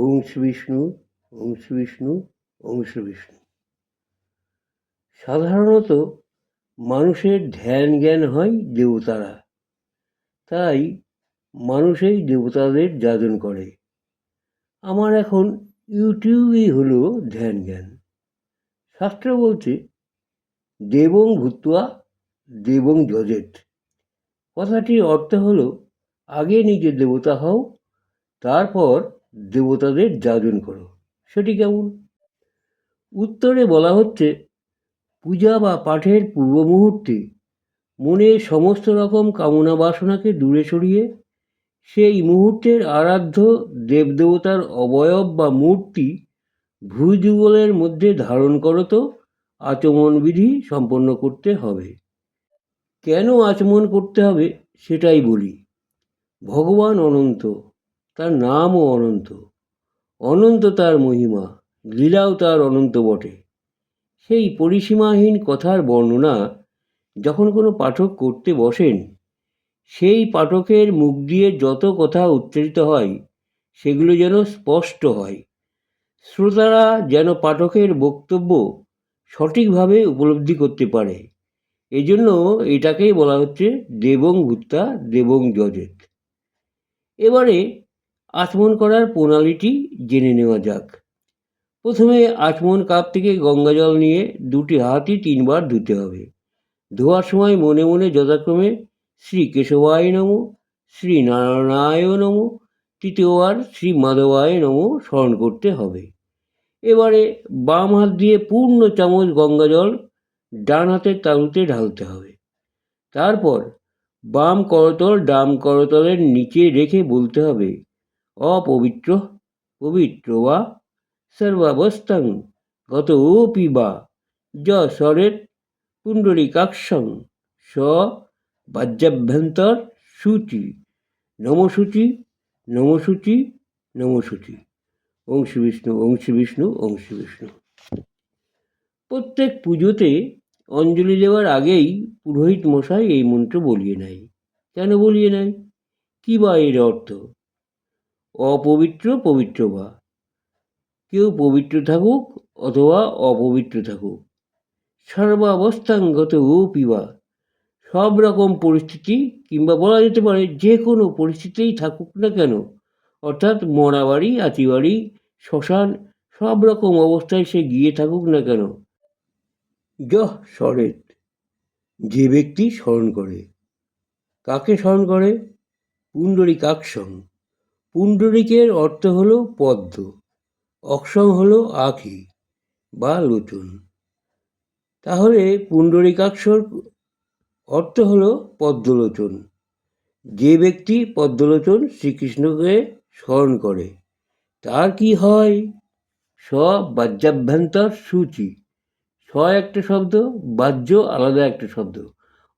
ওং বিষ্ণু ওং বিষ্ণু ওং বিষ্ণু। সাধারণত মানুষের ধ্যান জ্ঞান হয় দেবতারা। তাই মানুষেই দেবতাদের যাজন করে। আমার এখন ইউটিউবই হলো ধ্যান জ্ঞান শাস্ত্র বলছে, দেবং ভূত্বা, দেবং যজেত কথাটির অর্থ হলো, আগে নিজে দেবতা হও, তারপর দেবতাদের যাজন করো। সেটি কেমন? উত্তরে বলা হচ্ছে, পূজা বা পাঠের পূর্ব মুহূর্তে মনের সমস্ত রকম কামনা বাসনাকে দূরে সরিয়ে, সেই মুহূর্তের আরাধ্য দেবদেবতার অবয়ব বা মূর্তি ভূযুগলের মধ্যে ধারণ করো তো, আচমন বিধি সম্পন্ন করতে হবে। কেন আচমন করতে হবে সেটাই বলি। ভগবান অনন্ত। তার নামও অনন্ত। অনন্ত তার মহিমা, লীলাও তার অনন্ত বটে। সেই পরিসীমাহীন কথার বর্ণনা যখন কোনো পাঠক করতে বসেন, সেই পাঠকের মুখ দিয়ে যত কথা উচ্চারিত হয়, সেগুলো যেন স্পষ্ট হয়। শ্রোতারা যেন পাঠকের বক্তব্য সঠিকভাবে উপলব্ধি করতে পারে। এই জন্য এটাকেই বলা হচ্ছে দেবং ভূত্তা দেবং যজেত এবারে আচমন করার প্রণালীটি জেনে নেওয়া যাক। প্রথমে আচমন কাপ থেকে গঙ্গা জল নিয়ে দুটি হাতই তিনবার ধুতে হবে। ধোয়ার সময় মনে মনে যথাক্রমে শ্রী কেশবায় নম, শ্রী নারায়ণায় নম, তৃতীয়বার শ্রী মাধবায় নম স্মরণ করতে হবে। এবারে বাম হাত দিয়ে পূর্ণ চামচ গঙ্গা জল ডান হাতের তালুতে ঢালতে হবে। তারপর বাম করতল ডাম করতলের নিচে রেখে বলতে হবে অপবিত্র, পবিত্র বা সর্বাবস্থাং গত ওপি বা য স্বরের পুণ্ডরীকাক্ষং স বাজ্যাভ্যন্তর সূচি, নমসূচি নমসূচি নমসূচি। অংশ বিষ্ণু অংশ বিষ্ণু অংশ বিষ্ণু। প্রত্যেক পুজোতে অঞ্জলি দেওয়ার আগেই পুরোহিত মশাই এই মন্ত্র বলিয়ে নেয়। কেন বলিয়ে নেয়? কী বা এর অর্থ? অপবিত্র পবিত্র বা। কেউ পবিত্র থাকুক অথবা অপবিত্র থাকুক। সর্বাবস্থাঙ্গত ও পিবা সব রকম পরিস্থিতি কিংবা বলা যেতে পারে যে কোনো পরিস্থিতিই থাকুক না কেন, অর্থাৎ মরা বাড়ি, আতি বাড়ি, শ্মশান, সব রকম অবস্থায় সে গিয়ে থাকুক না কেন। যহ স্মরেত যে ব্যক্তি স্মরণ করে। কাকে স্মরণ করে? পুণ্ডরিকাক্ষং পুণ্ডরিকের অর্থ হলো পদ্ম অক্ষং হলো আখি বা লোচন। তাহলে পুণ্ডরিকাক্ষর অর্থ হলো পদ্মলোচন। যে ব্যক্তি পদ্মলোচন শ্রীকৃষ্ণকে স্মরণ করে, তার কি হয়? স বাহ্যাভ্যন্তর সূচি। স একটা শব্দ, বাহ্য আলাদা একটা শব্দ।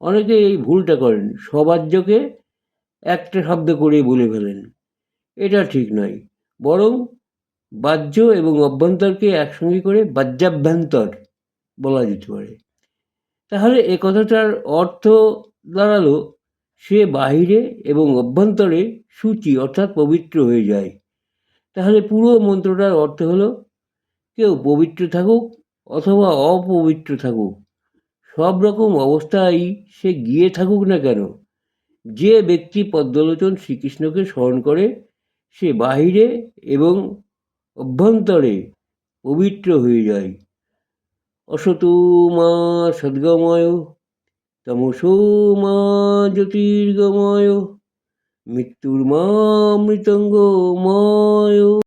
অনেকে এই ভুলটা করেন সবাহ্যকে একটা শব্দ করে বলে ফেলেন। এটা ঠিক নয়। বরং বাহ্য এবং অভ্যন্তরকে একসঙ্গে করে বাহ্যাভ্যন্তর বলা যেতে পারে। তাহলে এ কথাটার অর্থ দাঁড়াল, সে বাহিরে এবং অভ্যন্তরে সূচি অর্থাৎ পবিত্র হয়ে যায়। তাহলে পুরো মন্ত্রটার অর্থ হলো, কেউ পবিত্র থাকুক অথবা অপবিত্র থাকুক, সব রকম অবস্থায় সে গিয়ে থাকুক না কেন, যে ব্যক্তি পদ্মলোচন শ্রীকৃষ্ণকে স্মরণ করে সে বাহিরে এবং অভ্যন্তরে পবিত্র হয়ে যায়। অসতো মা সদ্গময়, তমসো মা জ্যোতির্গময়, মৃত্যুর মা মৃতঙ্গময়।